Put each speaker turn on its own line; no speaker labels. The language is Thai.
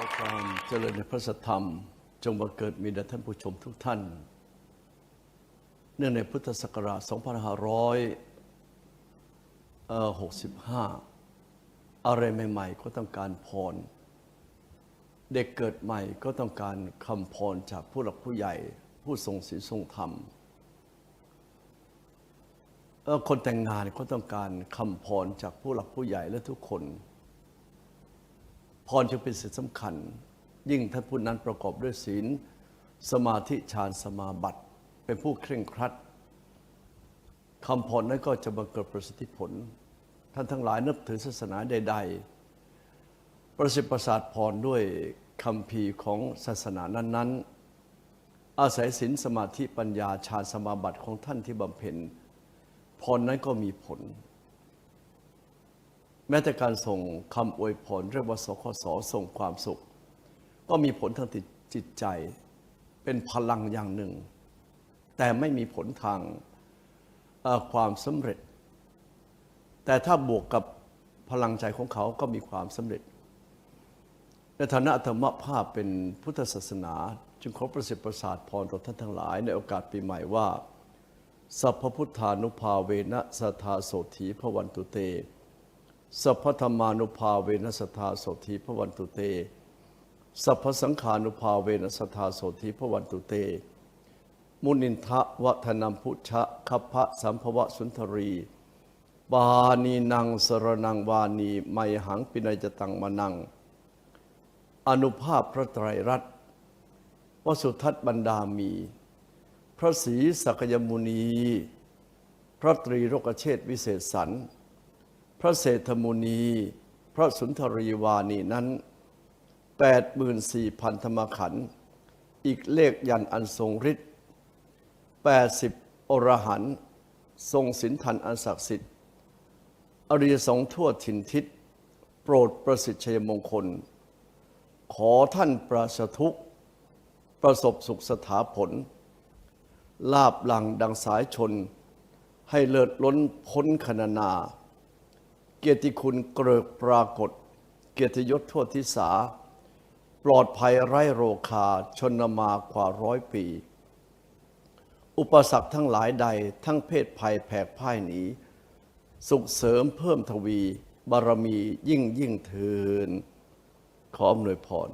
ความเจริญในพระสัทธรรม จงบังเกิดมีแด่ท่านผู้ชมทุกท่าน เนื่องในพุทธศักราช 2565 อะไรใหม่ ๆ ก็ต้องการพร เด็กเกิดใหม่ก็ต้องการคำพรจากผู้หลักผู้ใหญ่ ผู้ทรงศีลทรงธรรม คนแต่งงานก็ต้องการคำพรจากผู้หลักผู้ใหญ่และทุกคน พรจึงเป็นสิ่งสำคัญ ยิ่งท่านผู้นั้นประกอบด้วยศีล สมาธิฌานสมาบัติ เป็นผู้เคร่งครัดคำพรนั้นก็จะบังเกิดประสิทธิผล ท่านทั้งหลายนับถือศาสนาใด ๆ ประสิทธิประสาทพรด้วยคำพีของศาสนานั้น ๆ อาศัยศีลสมาธิปัญญาฌานสมาบัติของท่านที่บำเพ็ญพรนั้นก็มีผล แม้แต่การส่งคำอวยพรเรียกว่าสคสส่งความสุข ก็มีผลทางจิตใจ เป็นพลังอย่างหนึ่ง แต่ไม่มีผลทางความสำเร็จ แต่ถ้าบวกกับพลังใจของเขาก็มีความสำเร็จ ในฐานะธรรมภาพเป็นพุทธศาสนา จึงขอประสิทธิ์ประสาทพรต่อท่านทั้งหลาย ในโอกาสปีใหม่ว่า สัพพพุทธานุภาเวนะสทาโสถีพระวันตุเต สัพพธรรมานุภาเวนัสทธาโสธีพระวันตุเต สัพพสังขานุภาเวนัสทธาโสธีพระวันตุเต มุนินทะวัฒนมพุชะคัพพะสัมภวะสุนทรีปานีนังสรนังวานีไมหังปินัยจตังมานัง อนุภาพพระไตรรัตน์วสุทัศน์บรรดามี พระศรีสักยมุนี พระตรีโรกเชษวิเศษสรร พระเศรษฐมุนี พระสุนทรีวานีนั้น 84,000 ธรรมขันธ์อีกเลขยันอันทรงฤทธิ์80 อรหันต์ทรงสินทันอันศักดิ์สิทธิ์ อริยสงฆ์ทั่วถิ่นทิศ โปรดประสิทธิ์ชัยมงคล ขอท่านประสทุกประสบสุขสถาผล ลาบหลังดังสายชน ให้เลิศล้นพ้นคณนา เกียรติคุณเกริกปรากฏ เกียรติยศทั่วทิศา ปลอดภัยไร้โรคาชนมากว่าร้อยปี อุปสรรคทั้งหลายใดทั้งเพศภัยแผกพ่ายหนี สุขเสริมเพิ่มทวี บารมียิ่งยิ่งเทินขออำนวยพร